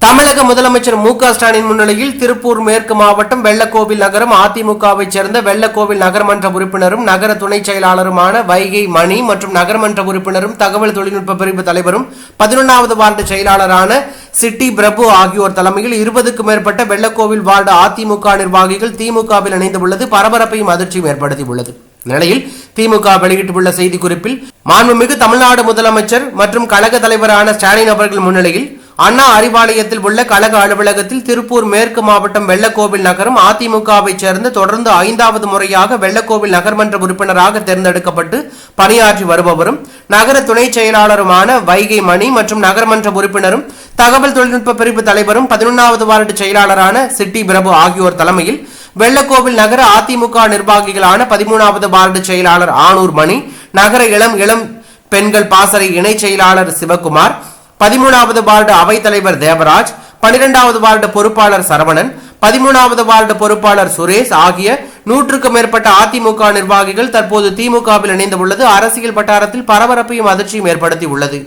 தமிழக முதலமைச்சர் மு க ஸ்டாலின் முன்னிலையில் திருப்பூர் மேற்கு மாவட்டம் வெள்ளக்கோவில் நகரம் அதிமுகவைச் சேர்ந்த வெள்ளக்கோவில் நகர்மன்ற உறுப்பினரும் நகர துணைச் செயலாளருமான வைகை மணி மற்றும் நகர்மன்ற உறுப்பினரும் தகவல் தொழில்நுட்ப பிரிவு தலைவரும் பதினொன்றாவது வார்டு செயலாளரான சிட்டி பிரபு ஆகியோர் தலைமையில் இருபதுக்கும் மேற்பட்ட வெள்ளக்கோவில் வார்டு அதிமுக நிர்வாகிகள் திமுகவில் இணைந்துள்ளது பரபரப்பையும் அதிர்ச்சியும் ஏற்படுத்தியுள்ளது. நிலையில் திமுக வெளியிட்டுள்ள செய்திக்குறிப்பில் மாண்புமிகு தமிழ்நாடு முதலமைச்சர் மற்றும் கழக தலைவரான ஸ்டாலின் அவர்கள் முன்னிலையில் அண்ணா அறிவாலயத்தில் உள்ள கழக அலுவலகத்தில் திருப்பூர் மேற்கு மாவட்டம் வெள்ளக்கோவில் நகரம் அதிமுகவைச் சேர்ந்த தொடர்ந்து ஐந்தாவது முறையாக வெள்ளக்கோவில் நகர்மன்ற உறுப்பினராக தேர்ந்தெடுக்கப்பட்டு பணியாற்றி வருபவரும் நகர துணை செயலாளருமான வைகை மணி மற்றும் நகர்மன்ற உறுப்பினரும் தகவல் தொழில்நுட்ப பிரிவு தலைவரும் பதினொன்றாவது வார்டு செயலாளரான சிட்டி பிரபு ஆகியோர் தலைமையில் வெள்ளக்கோவில் நகர அதிமுக நிர்வாகிகளான பதிமூணாவது வார்டு செயலாளர் ஆனூர் மணி நகர இளம் இளம் பெண்கள் பாசறை இணை செயலாளர் சிவகுமார் பதிமூணாவது வார்டு அவைத்தலைவர் தேவராஜ் பனிரெண்டாவது வார்டு பொறுப்பாளர் சரவணன் பதிமூணாவது வார்டு பொறுப்பாளர் சுரேஷ் ஆகிய நூற்றுக்கும் மேற்பட்ட அதிமுக நிர்வாகிகள் தற்போது திமுகவில் இணைந்துள்ளது அரசியல் வட்டாரத்தில் பரபரப்பையும் அதிர்ச்சியும் ஏற்படுத்தி உள்ளது.